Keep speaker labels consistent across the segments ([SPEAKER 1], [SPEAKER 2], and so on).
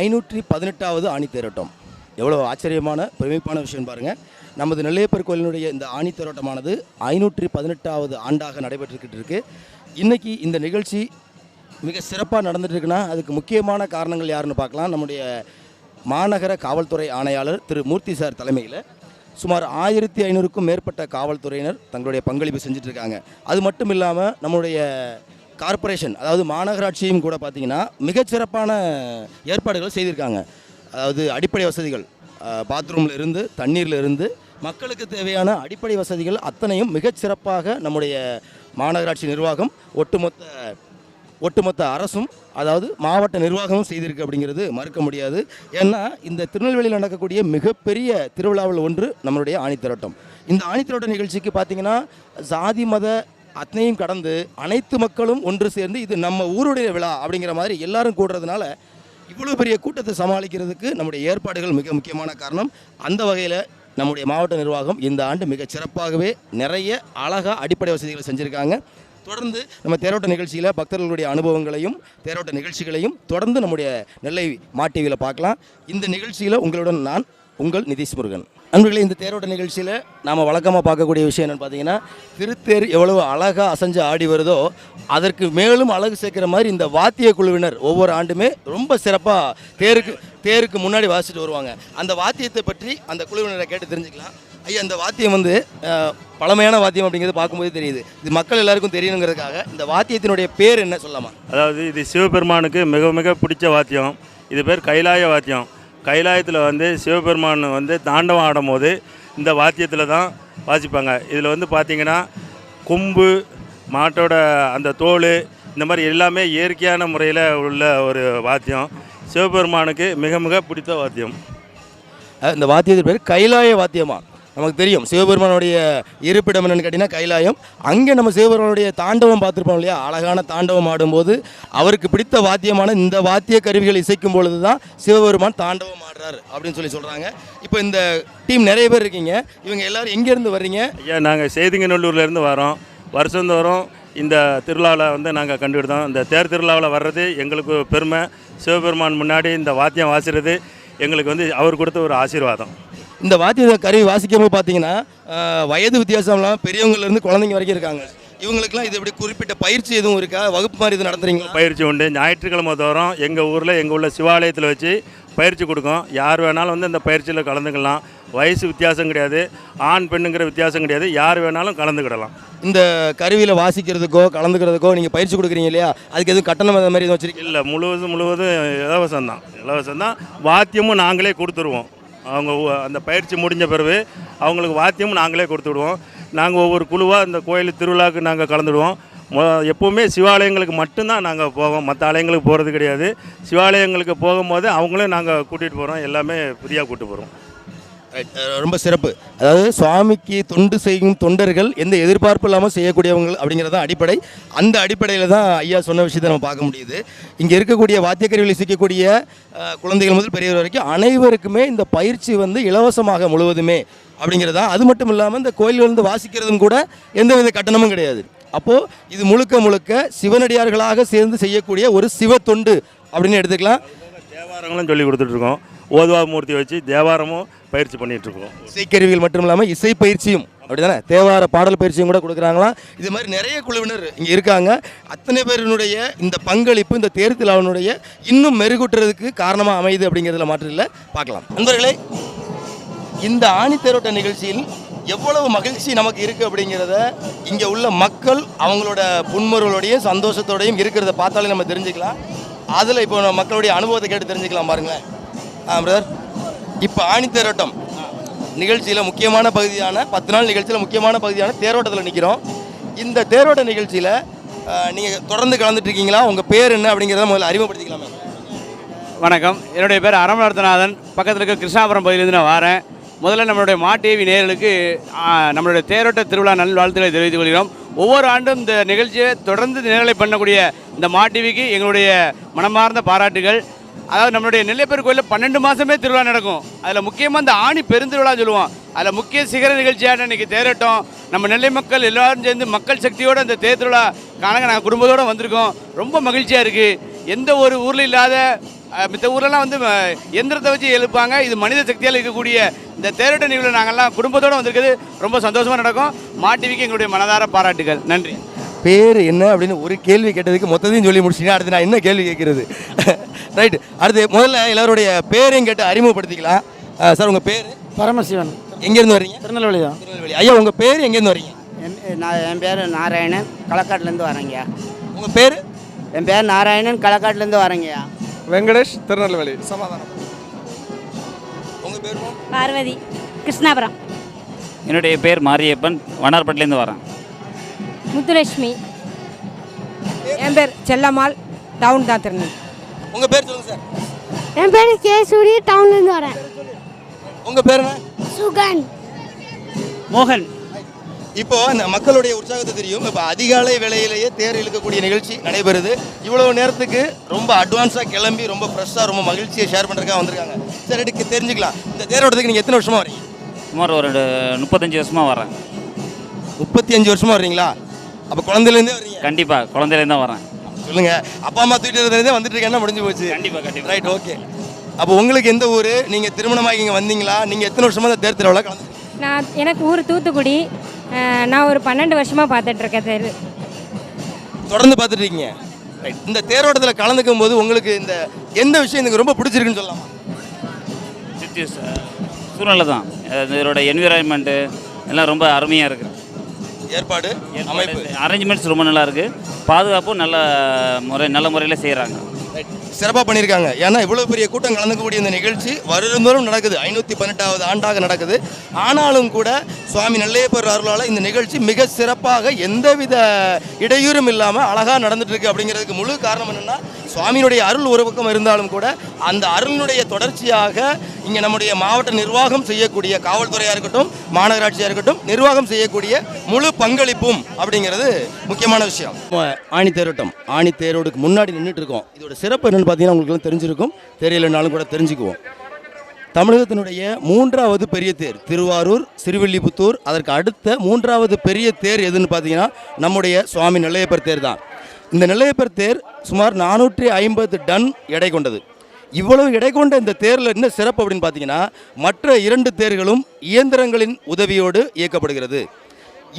[SPEAKER 1] ஐநூற்றி பதினெட்டாவது ஆணி தேரோட்டம். எவ்வளோ ஆச்சரியமான பெருமைப்பான விஷயம் பாருங்கள் நமது நெல்லையப்பர் கோயிலினுடைய இந்த ஆணித்தேரோட்டமானது ஐநூற்றி பதினெட்டாவது ஆண்டாக நடைபெற்றுக்கிட்டு இருக்கு இன்றைக்கி இந்த நிகழ்ச்சி மிக சிறப்பாக நடந்துட்டுருக்குன்னா அதுக்கு முக்கியமான காரணங்கள் யாருன்னு பார்க்கலாம். நம்முடைய மாநகர காவல்துறை ஆணையாளர் திரு மூர்த்தி சார் தலைமையில் சுமார் ஆயிரத்தி ஐநூறுக்கும் மேற்பட்ட காவல்துறையினர் தங்களுடைய பங்களிப்பு செஞ்சிட்ருக்காங்க அது மட்டும் இல்லாமல் நம்முடைய கார்ப்பரேஷன் அதாவது மாநகராட்சியும் கூட பார்த்தீங்கன்னா மிகச்சிறப்பான ஏற்பாடுகள் செய்திருக்காங்க. அதாவது அடிப்படை வசதிகள் பாத்ரூமில் இருந்து தண்ணீரில் இருந்து மக்களுக்கு தேவையான அடிப்படை வசதிகள் அத்தனையும் மிகச்சிறப்பாக நம்முடைய மாநகராட்சி நிர்வாகம் ஒட்டுமொத்த ஒட்டுமொத்த அரசும் அதாவது மாவட்ட நிர்வாகமும் செய்திருக்கு அப்படிங்கிறது மறுக்க முடியாது. ஏன்னா இந்த திருநெல்வேலியில் நடக்கக்கூடிய மிகப்பெரிய திருவிழாவில் ஒன்று நம்மளுடைய ஆணித்திரட்டம். இந்த ஆணித்திரட்ட நிகழ்ச்சிக்கு பார்த்தீங்கன்னா சாதி மத அத்தனையும் கடந்து அனைத்து மக்களும் ஒன்று சேர்ந்து இது நம்ம ஊருடைய விழா அப்படிங்கிற மாதிரி எல்லாரும் கூடுறதுனால இவ்வளோ பெரிய கூட்டத்தை சமாளிக்கிறதுக்கு நம்முடைய ஏற்பாடுகள் மிக முக்கியமான காரணம். அந்த வகையில் நம்முடைய மாவட்ட நிர்வாகம் இந்த ஆண்டு மிக சிறப்பாகவே நிறைய அழகாக அடிப்படை வசதிகளை செஞ்சுருக்காங்க. தொடர்ந்து நம்ம தேரோட்ட நிகழ்ச்சியில் பக்தர்களுடைய அனுபவங்களையும் தேரோட்ட நிகழ்ச்சிகளையும் தொடர்ந்து நம்முடைய நெல்லை மாட்டிவியில் பார்க்கலாம். இந்த நிகழ்ச்சியில் உங்களுடன் நான் உங்கள் நிதிஷ் முருகன் நண்பர்களே இந்த தேரோட்ட நிகழ்ச்சியில் நாம் வழக்கமாக பார்க்கக்கூடிய விஷயம் என்னென்னு பார்த்தீங்கன்னா திருத்தேர் எவ்வளவு அழகாக அசைஞ்சு ஆடி வருதோ அதற்கு மேலும் அழகு சேர்க்குற மாதிரி இந்த வாத்திய குழுவினர் ஒவ்வொரு ஆண்டுமே ரொம்ப சிறப்பாக தேருக்கு தேருக்கு முன்னாடி வாசிச்சுட்டு வருவாங்க. அந்த வாத்தியத்தை பற்றி அந்த குழுவினரை கேட்டு தெரிஞ்சுக்கலாம். ஐயா அந்த வாத்தியம் வந்து பழமையான வாத்தியம் அப்படிங்கிறது பார்க்கும்போது தெரியுது. இது மக்கள் எல்லாருக்கும் தெரியணுங்கிறதுக்காக இந்த வாத்தியத்தினுடைய பேர் என்ன சொல்லலாமா?
[SPEAKER 2] அதாவது இது சிவபெருமானுக்கு மிக மிக பிடிச்ச வாத்தியம். இது பேர் கைலாய வாத்தியம். கைலாயத்தில் வந்து சிவபெருமான் வந்து தாண்டவம் ஆடும்போது இந்த வாத்தியத்தில் தான் வாசிப்பாங்க. இதில் வந்து பார்த்திங்கன்னா கொம்பு மாட்டோட அந்த தோல் இந்த மாதிரி எல்லாமே இயற்கையான முறையில் உள்ள ஒரு வாத்தியம். சிவபெருமானுக்கு மிக மிக பிடித்த வாத்தியம்.
[SPEAKER 1] இந்த வாத்தியத்தின் பேர் கைலாய வாத்தியமாக நமக்கு தெரியும். சிவபெருமானுடைய இருப்பிடம் என்னன்னு கேட்டிங்கன்னா கைலாயம். அங்கே நம்ம சிவபெருமானுடைய தாண்டவம் பார்த்துருப்போம் இல்லையா? அழகான தாண்டவம் ஆடும்போது அவருக்கு பிடித்த வாத்தியமான இந்த வாத்திய கருவிகள் இசைக்கும் பொழுது தான் சிவபெருமான் தாண்டவம் ஆடுறாரு அப்படின்னு சொல்லி சொல்கிறாங்க இப்போ இந்த டீம் நிறைய பேர் இருக்கீங்க. இவங்க எல்லாரும் எங்கேருந்து வர்றீங்க?
[SPEAKER 2] ஐயா நாங்கள் செய்திங்கநல்லூர்லேருந்து வரோம். வருஷந்தோறும் இந்த திருவிழாவில் வந்து நாங்கள் கண்டுவிடுதோம் இந்த தேர் திருவிழாவில் வர்றது எங்களுக்கு பெருமை. சிவபெருமான் முன்னாடி இந்த வாத்தியம் வாசிறது எங்களுக்கு வந்து அவர் கொடுத்த ஒரு ஆசீர்வாதம்.
[SPEAKER 1] இந்த வாத்திய கருவி வாசிக்கும் போது பார்த்தீங்கன்னா வயது வித்தியாசம்லாம் பெரியவங்கலேருந்து குழந்தைங்க வரைக்கும் இருக்காங்க. இவங்களுக்குலாம் இது எப்படி குறிப்பிட்ட பயிற்சி எதுவும் இருக்கா? வகுப்பு மாதிரி இது நடத்துறீங்களா?
[SPEAKER 2] பயிற்சி உண்டு. ஞாயிற்றுக்கிழமை தோறும் எங்கள் ஊரில் எங்கள் உள்ள சிவாலயத்தில் வச்சு பயிற்சி கொடுக்கும். யார் வேணாலும் வந்து இந்த பயிற்சியில் கலந்துக்கலாம். வயசு வித்தியாசம் கிடையாது. ஆண் பெண்ணுங்கிற வித்தியாசம் கிடையாது. யார் வேணாலும் கலந்துக்கிடலாம்.
[SPEAKER 1] இந்த கருவியில் வாசிக்கிறதுக்கோ கலந்துக்கிறதுக்கோ நீங்கள் பயிற்சி கொடுக்குறீங்க இல்லையா? அதுக்கு எதுவும் கட்டணம் அந்த மாதிரி எதுவும் வச்சிருக்கீங்க
[SPEAKER 2] இல்லை முழுவதும் முழுவதும் இலவசம் தான் இலவசம் தான் வாத்தியமும் நாங்களே கொடுத்துருவோம். அவங்க அந்த பயிற்சி முடிஞ்ச பிறகு அவங்களுக்கு வாத்தியமும் நாங்களே கொடுத்து விடுவோம். நாங்கள் ஒவ்வொரு குழுவாக இந்த கோயில் திருவிழாவுக்கு நாங்கள் கலந்துடுவோம். மொ எப்போவுமே சிவாலயங்களுக்கு மட்டும்தான் நாங்கள் போவோம். மற்ற ஆலயங்களுக்கு போகிறது கிடையாது. சிவாலயங்களுக்கு போகும்போது அவங்களும் நாங்கள் கூட்டிகிட்டு போகிறோம் எல்லாமே ஃப்ரீயாக கூப்பிட்டு போகிறோம்
[SPEAKER 1] ரொம்ப சிறப்பு. அதாவது சுவாமிக்கு தொண்டு செய்யும் தொண்டர்கள் எந்த எதிர்பார்ப்பு இல்லாமல் செய்யக்கூடியவங்க அப்படிங்கிறது தான் அடிப்படை. அந்த அடிப்படையில் தான் ஐயா சொன்ன விஷயத்தை நம்ம பார்க்க முடியுது. இங்கே இருக்கக்கூடிய வாத்தியக்கருவியில் இசைக்கக்கூடிய குழந்தைகள் முதல் பெரியவர் வரைக்கும் அனைவருக்குமே இந்த பயிற்சி வந்து இலவசமாக முழுவதுமே அப்படிங்கிறதா. அது மட்டும் இல்லாமல் இந்த கோயில்கள் வந்து வாசிக்கிறதும் கூட எந்தவித கட்டணமும் கிடையாது. அப்போது இது முழுக்க முழுக்க சிவனடியார்களாக சேர்ந்து செய்யக்கூடிய ஒரு சிவ தொண்டு அப்படின்னு எடுத்துக்கலாம்.
[SPEAKER 2] தேவாரங்களும் சொல்லி கொடுத்துட்ருக்கோம். ஓதுவா மூர்த்தி வச்சு தேவாரமும் பயிற்சி பண்ணிகிட்ருக்கோம்
[SPEAKER 1] இசைக்கருவிகள் மட்டும் இல்லாமல் இசை பயிற்சியும் அப்படிதானே? தேவார பாடல் பயிற்சியும் கூட கொடுக்குறாங்களாம். இது மாதிரி நிறைய குழுவினர் இங்கே இருக்காங்க. அத்தனை பேரினுடைய இந்த பங்களிப்பு இந்த தேர் அவனுடைய இன்னும் மெருகூட்டுறதுக்கு காரணமாக அமையுது அப்படிங்கிறதுல மாற்றம் இல்லை. பார்க்கலாம். நண்பர்களே இந்த ஆணித்தேரோட்ட நிகழ்ச்சியில் எவ்வளவு மகிழ்ச்சி நமக்கு இருக்குது அப்படிங்கிறத இங்கே உள்ள மக்கள் அவங்களோட புன்முறுவலோடையும் சந்தோஷத்தோடையும் இருக்கிறத பார்த்தாலே நம்ம தெரிஞ்சுக்கலாம். அதில் இப்போ நம்ம மக்களுடைய அனுபவத்தை கேட்டு தெரிஞ்சுக்கலாம் பாருங்களேன். ஆ பிரதர் இப்போ ஆணித்தேரோட்டம் நிகழ்ச்சியில் முக்கியமான பகுதியான பத்து நாள் நிகழ்ச்சியில் முக்கியமான பகுதியான தேரோட்டத்தில் நிற்கிறோம் இந்த தேரோட்ட நிகழ்ச்சியில் நீங்கள் தொடர்ந்து கலந்துட்டுருக்கீங்களா உங்கள் பேர் என்ன அப்படிங்கிறத முதல்ல அறிமுகப்படுத்திக்கலாமே.
[SPEAKER 3] வணக்கம். என்னுடைய பேர் அரமணர்த்தநாதன் பக்கத்தில் இருக்க கிருஷ்ணாபுரம் பகுதியிலேருந்து நான் வரேன். முதல்ல நம்மளுடைய மாட்டேவி நேர்களுக்கு நம்மளுடைய தேரோட்ட திருவிழா நல்வாழ்த்துக்களை தெரிவித்துக் கொள்கிறோம். ஒவ்வொரு ஆண்டும் இந்த நிகழ்ச்சியை தொடர்ந்து நிலை பண்ணக்கூடிய இந்த மாட்டிவிக்கு எங்களுடைய மனமார்ந்த பாராட்டுகள். அதாவது நம்மளுடைய நெல்லைப்பேர் கோயிலில் பன்னெண்டு மாதமே திருவிழா நடக்கும். அதில் முக்கியமாக இந்த ஆணி பெருந்திருவிழா சொல்லுவோம். அதில் முக்கிய சிகர நிகழ்ச்சியாக இன்னைக்கு தேரட்டும். நம்ம நெல்லை மக்கள் எல்லோரும் சேர்ந்து மக்கள் சக்தியோடு அந்த தேர் திருவிழா காணங்க. நாங்கள் குடும்பத்தோடு வந்திருக்கோம். ரொம்ப மகிழ்ச்சியாக இருக்குது எந்த ஒரு ஊரில் இல்லாத மித்த ஊர்லலாம் வந்து எந்திரத்தை வச்சு எழுப்பாங்க. இது மனித சக்தியால் இருக்கக்கூடிய இந்த தேரோட்ட நிகழ்வில் நாங்கள்லாம் குடும்பத்தோடு வந்திருக்கிறது ரொம்ப சந்தோஷமாக நடக்கும். மாட்டிவிக்கு எங்களுடைய மனதார பாராட்டுகள். நன்றி.
[SPEAKER 1] பேர் என்ன அப்படின்னு ஒரு கேள்வி கேட்டதுக்கு மொத்தத்தையும் சொல்லி முடிச்சிங்கன்னா அடுத்து நான் என்ன கேள்வி கேட்குறது? ரைட் அடுத்து முதல்ல எல்லாருடைய பேரையும் கேட்டு அறிமுகப்படுத்திக்கலாம். சார் உங்கள் பேர்?
[SPEAKER 4] பரமசிவன்.
[SPEAKER 1] எங்கேருந்து வர்றீங்க
[SPEAKER 4] திருநெல்வேலி தான்.
[SPEAKER 1] திருநெல்வேலி. ஐயா உங்கள் பேர் எங்கேருந்து வரீங்க?
[SPEAKER 4] என் நான் என் பேர் நாராயணன். களக்காட்டிலேருந்து வரேங்கய்யா.
[SPEAKER 1] உங்கள் பேர்?
[SPEAKER 4] என் பேர் நாராயணன். களக்காட்டிலேருந்து வரேங்கய்யா.
[SPEAKER 5] வெங்கடேஷ் திருநெல்வேலி. சமாதானம்.
[SPEAKER 1] உங்கள் பேர்
[SPEAKER 6] பார்வதி கிருஷ்ணாபுரம்.
[SPEAKER 7] என்னுடைய பேர் மாரியப்பன் வண்ணார்பேட்டிலேருந்து வரேன்.
[SPEAKER 6] முத்துலட்சுமி.
[SPEAKER 8] என் பேர் செல்லம்மாள் டவுன் தான் திருநெல்
[SPEAKER 1] உங்கள் பேர் சொல்லுங்கள் சார்.
[SPEAKER 9] என் பேர் கேசூரி டவுன்லேருந்து வரேன்.
[SPEAKER 1] உங்கள் பேர்
[SPEAKER 9] சுகன்.
[SPEAKER 3] மோகன்.
[SPEAKER 1] இப்போ அந்த மக்களுடைய உற்சாகத்தை தெரியும். இப்போ அதிகாலை வேளையிலேயே தேர் இழுக்கக்கூடிய நிகழ்ச்சி நடைபெறுது. இவ்வளவு நேரத்துக்கு ரொம்ப அட்வான்ஸாக கிளம்பி ரொம்ப ஃப்ரெஷ்ஷாக ரொம்ப மகிழ்ச்சியை ஷேர் பண்ணுறதுக்காக வந்திருக்காங்க. சரி எடுக்க தெரிஞ்சுக்கலாம். இந்த தேரோட்டத்துக்கு நீங்கள் எத்தனை வருஷமா வரீங்க?
[SPEAKER 7] சுமார் ஒரு முப்பத்தஞ்சு வருஷமாக வரேன்
[SPEAKER 1] முப்பத்தி அஞ்சு வருஷமா வர்றீங்களா? அப்போ குழந்தையிலேருந்தே வர்றீங்க.
[SPEAKER 7] கண்டிப்பாக குழந்தையிலேருந்து தான் வரேன்
[SPEAKER 1] சொல்லுங்க. அப்பா அம்மா தூக்கிட்டு இருந்தே வந்துட்டு இருக்கேன்னா முடிஞ்சு போச்சு?
[SPEAKER 7] கண்டிப்பாக கண்டிப்பாக
[SPEAKER 1] ரைட் ஓகே அப்போ உங்களுக்கு எந்த ஊர்? நீங்கள் திருமணமாகி இங்கே வந்தீங்களா? நீங்கள் எத்தனை வருஷமா இந்த தேர் திருவிழா கலந்து
[SPEAKER 6] நான் எனக்கு ஊர் தூத்துக்குடி. நான் ஒரு பன்னெண்டு வருஷமாக பார்த்துட்ருக்கேன் தெரு
[SPEAKER 1] தொடர்ந்து பார்த்துட்டு இருக்கீங்க ரைட் இந்த தேரோட்டத்தில் கலந்துக்கும் போது உங்களுக்கு இந்த எந்த விஷயம் எனக்கு ரொம்ப பிடிச்சிருக்குன்னு சொல்லலாமா?
[SPEAKER 7] சூழ்நிலை தான். இதோட என்விரான்மெண்ட்டு எல்லாம் ரொம்ப அருமையாக இருக்குது
[SPEAKER 1] ஏற்பாடு அமைப்பு.
[SPEAKER 7] அரேஞ்ச்மெண்ட்ஸ் ரொம்ப நல்லா இருக்குது பாதுகாப்பும் நல்ல முறை நல்ல முறையில் செய்கிறாங்க
[SPEAKER 1] சிறப்பாக பண்ணியிருக்காங்க. ஏன்னா இவ்வளோ பெரிய கூட்டம் கலந்துக்கக்கூடிய இந்த நிகழ்ச்சி வருடந்தோறும் நடக்குது. ஐநூற்றி பதினெட்டாவது ஆண்டாக நடக்குது. ஆனாலும் கூட சுவாமி நெல்லையப்பர் அருளால் இந்த நிகழ்ச்சி மிக சிறப்பாக எந்தவித இடையூறும் இல்லாமல் அழகாக நடந்துட்டு இருக்கு அப்படிங்கிறதுக்கு முழு காரணம் என்னென்னா சுவாமியினுடைய அருள் ஒரு பக்கம் இருந்தாலும் கூட அந்த அருளினுடைய தொடர்ச்சியாக இங்கே நம்முடைய மாவட்ட நிர்வாகம் செய்யக்கூடிய காவல்துறையாக இருக்கட்டும் மாநகராட்சியாக இருக்கட்டும் நிர்வாகம் செய்யக்கூடிய முழு பங்களிப்பும் அப்படிங்கிறது முக்கியமான விஷயம். ஆணி தேரோட்டம் ஆணி தேரோடுக்கு முன்னாடி நின்றுட்டு இருக்கோம். இதோட சிறப்பு என்னென்னு பார்த்தீங்கன்னா உங்களுக்கு தெரிஞ்சிருக்கும். தெரியலனாலும் கூட தெரிஞ்சுக்குவோம். தமிழகத்தினுடைய மூன்றாவது பெரிய தேர் திருவாரூர் சிறுவில்லிபுத்தூர் அதற்கு அடுத்த மூன்றாவது பெரிய தேர் எதுன்னு பார்த்தீங்கன்னா நம்முடைய சுவாமி நெல்லையப்பர் தேர் தான். இந்த நிலையப்பர் தேர் சுமார் நானூற்றி ஐம்பது டன் எடை கொண்டது. இவ்வளவு எடை கொண்ட இந்த தேரில் என்ன சிறப்பு அப்படின்னு பார்த்தீங்கன்னா மற்ற இரண்டு தேர்களும் இயந்திரங்களின் உதவியோடு இயக்கப்படுகிறது.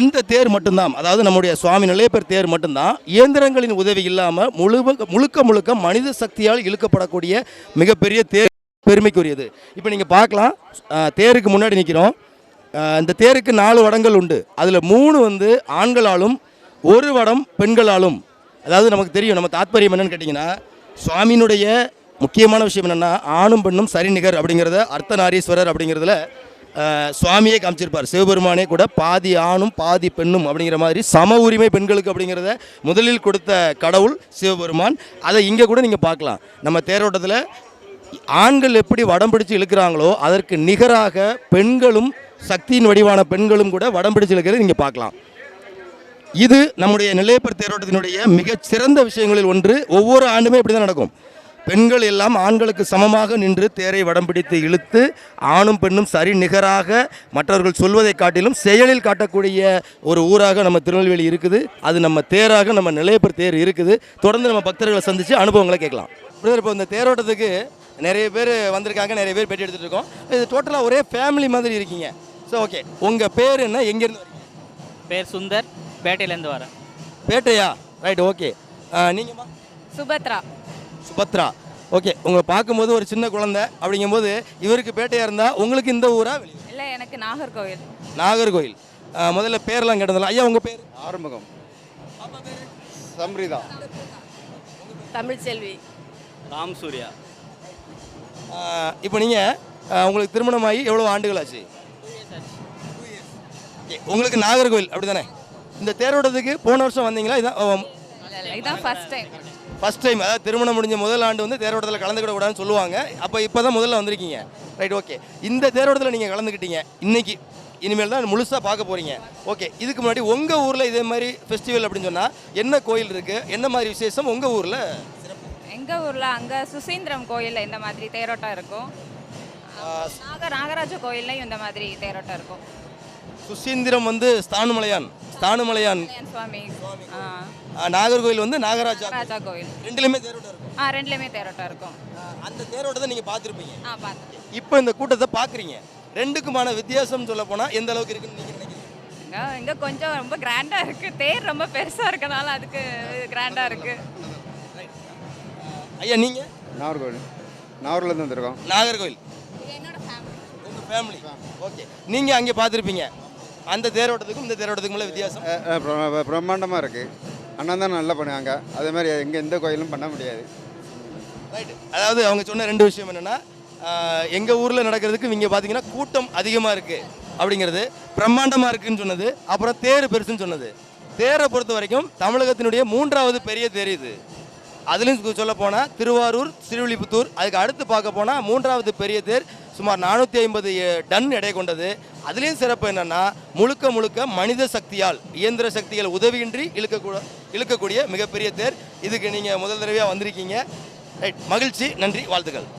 [SPEAKER 1] இந்த தேர் மட்டும்தான் அதாவது நம்முடைய சுவாமி நிலையப்பர் தேர் மட்டும்தான் இயந்திரங்களின் உதவி இல்லாமல் முழு முழுக்க முழுக்க மனித சக்தியால் இழுக்கப்படக்கூடிய மிகப்பெரிய தேர் பெருமைக்குரியது. இப்போ நீங்கள் பார்க்கலாம் தேருக்கு முன்னாடி நிற்கிறோம் இந்த தேருக்கு நாலு வடங்கள் உண்டு. அதில் மூணு வந்து ஆண்களாலும் ஒரு வடம் பெண்களாலும் அதாவது நமக்கு தெரியும் நம்ம தாத்பரியம் என்னன்னு கேட்டிங்கன்னா சுவாமியினுடைய முக்கியமான விஷயம் என்னென்னா ஆணும் பெண்ணும் சரிநிகர் அப்படிங்கிறத அர்த்தநாரீஸ்வரர் அப்படிங்கிறதுல சுவாமியே காமிச்சிருப்பார். சிவபெருமானே கூட பாதி ஆணும் பாதி பெண்ணும் அப்படிங்கிற மாதிரி சம உரிமை பெண்களுக்கு அப்படிங்கிறத முதலில் கொடுத்த கடவுள் சிவபெருமான். அதை இங்கே கூட நீங்கள் பார்க்கலாம். நம்ம தேரோட்டத்தில் ஆண்கள் எப்படி வடம் பிடிச்சு இழுக்கிறாங்களோ அதற்கு நிகராக பெண்களும் சக்தியின் வடிவான பெண்களும் கூட வடம் பிடிச்சு இழுக்கிறது நீங்கள் பார்க்கலாம். இது நம்முடைய நிலையப்பர் தேரோட்டத்தினுடைய மிகச் சிறந்த விஷயங்களில் ஒன்று. ஒவ்வொரு ஆண்டுமே இப்படி தான் நடக்கும். பெண்கள் எல்லாம் ஆண்களுக்கு சமமாக நின்று தேரை வடம் பிடித்து இழுத்து ஆணும் பெண்ணும் சரி நிகராக மற்றவர்கள் சொல்வதை காட்டிலும் செயலில் காட்டக்கூடிய ஒரு ஊராக நம்ம திருநெல்வேலி இருக்குது. அது நம்ம தேராக நம்ம நிலையப்பர் தேர் இருக்குது. தொடர்ந்து நம்ம பக்தர்களை சந்தித்து அனுபவங்களை கேட்கலாம். இப்போ இந்த தேரோட்டத்துக்கு நிறைய பேர் வந்திருக்காங்க நிறைய பேர் பேட்டி எடுத்துகிட்டு இருக்கோம். இது டோட்டலாக ஒரே ஃபேமிலி மாதிரி இருக்கீங்க. ஸோ ஓகே உங்கள் பேர் என்ன? எங்கேருந்து
[SPEAKER 10] பேர் சுந்தர். பேட்டையிலேருந்து வரேன்.
[SPEAKER 1] பேட்டையா? ரைட் ஓகே நீங்கம்மா
[SPEAKER 6] சுபத்ரா.
[SPEAKER 1] சுபத்ரா. ஓகே உங்களை பார்க்கும்போது ஒரு சின்ன குழந்தை அப்படிங்கும்போது இவருக்கு பேட்டையாக இருந்தால் உங்களுக்கு இந்த ஊரா
[SPEAKER 6] இல்லை எனக்கு நாகர்கோவில்.
[SPEAKER 1] நாகர்கோயில் ஆ, முதல்ல பேர்லாம் கேட்டதில்ல ஐயா உங்கள் பேர்?
[SPEAKER 5] ஆறுமுகம். சம்ரிதா.
[SPEAKER 6] தமிழ்ச்செல்வி
[SPEAKER 7] ராம் சூர்யா
[SPEAKER 1] இப்போ நீங்கள் உங்களுக்கு திருமணமாகி எவ்வளோ ஆண்டுகள் ஆச்சு? Okay, உங்களுக்கு நாகர்கோவில் அப்படி தானே இந்த தேரோட்டத்துக்கு போன வருஷம் வந்தீங்களா? இதான்
[SPEAKER 6] இதான் ஃபர்ஸ்ட் டைம்
[SPEAKER 1] ஃபர்ஸ்ட் டைம் அதாவது திருமணம் முடிஞ்ச முதல் ஆண்டு வந்து தேரோட்டத்தில் கலந்துக்கிட கூடாதுன்னு சொல்லுவாங்க. அப்போ இப்போ தான் முதல்ல வந்திருக்கீங்க. ரைட் ஓகே இந்த தேரோட்டத்தில் நீங்கள் கலந்துக்கிட்டீங்க. இன்னைக்கு இனிமேல் தான் முழுசாக பார்க்க போகிறீங்க ஓகே இதுக்கு முன்னாடி உங்கள் ஊரில் இதே மாதிரி ஃபெஸ்டிவல் அப்படின்னு சொன்னால் என்ன கோயில் இருக்குது என்ன மாதிரி விசேஷம் உங்கள் ஊரில்?
[SPEAKER 6] எங்கள் ஊரில் அங்கே சுசீந்திரம் கோயிலில் இந்த மாதிரி தேரோட்டம் இருக்கும். நாக நாகராஜ கோயில்லையும் இந்த மாதிரி தேரோட்டம் இருக்கும்.
[SPEAKER 1] சுசீந்திரம் வந்து ஸ்தானுமலையான் ஸ்தானுமலையான்.
[SPEAKER 6] சுவாமி.
[SPEAKER 1] நாகர்கோவில் வந்து நாகராஜா
[SPEAKER 6] ராஜா கோவில்.
[SPEAKER 1] ரெண்டுலையுமே தேரோட்டம் இருக்கும்.
[SPEAKER 6] ஆ ரெண்டுலேயுமே தேரோட்டம் இருக்கும்.
[SPEAKER 1] அந்த தேரோட்டத்தை நீங்கள் பார்த்துருப்பீங்க.
[SPEAKER 6] ஆ பார்த்து
[SPEAKER 1] இப்போ இந்த கூட்டத்தை பார்க்குறீங்க. ரெண்டுக்குமான வித்தியாசம் சொல்ல போனால் எந்த அளவுக்கு இருக்குன்னு நீங்கள் நினைக்கிறீங்க?
[SPEAKER 6] இங்கே கொஞ்சம் ரொம்ப கிராண்டாக இருக்குது தேர் ரொம்ப பெருசாக இருக்கனால அதுக்கு கிராண்டாக இருக்குது
[SPEAKER 1] ஐயா நீங்கள்
[SPEAKER 5] நாகர்கோவில். நாகூர்லேருந்து வந்திருக்கோம்.
[SPEAKER 1] நாகர்கோவில். உங்கள் ஃபேமிலி ஓகே நீங்கள் அங்கே பார்த்துருப்பீங்க. அந்த தேரோட்டத்துக்கும் இந்த தேரோட்டத்துக்கும் உள்ள வித்தியாசம்?
[SPEAKER 5] பிரம்மாண்டமாக இருக்குது அண்ணன் தான் நல்லா பண்ணுவாங்க. அதே மாதிரி எங்கே எந்த கோயிலும் பண்ண முடியாது.
[SPEAKER 1] ரைட்டு அதாவது அவங்க சொன்ன ரெண்டு விஷயம் என்னென்னா எங்கள் ஊரில் நடக்கிறதுக்கு இங்கே பார்த்தீங்கன்னா கூட்டம் அதிகமாக இருக்குது அப்படிங்கிறது. பிரம்மாண்டமாக இருக்குன்னு சொன்னது அப்புறம் தேர் பெருசுன்னு சொன்னது. தேரை பொறுத்த வரைக்கும் தமிழகத்தினுடைய மூன்றாவது பெரிய தேர் இது. அதுலேயும் சொல்ல போனால் திருவாரூர் திருவிழிபுத்தூர் அதுக்கு அடுத்து பார்க்க போனால் மூன்றாவது பெரிய தேர் சுமார் நானூற்றி ஐம்பது டன் எடை கொண்டது. அதுலேயும் சிறப்பு என்னென்னா முழுக்க முழுக்க மனித சக்தியால் இயந்திர சக்திகள் உதவியின்றி இழுக்கக்கூட இழுக்கக்கூடிய மிகப்பெரிய தேர். இதுக்கு நீங்கள் முதல் தடவையாக வந்திருக்கீங்க. ரைட் மகிழ்ச்சி நன்றி வாழ்த்துக்கள்.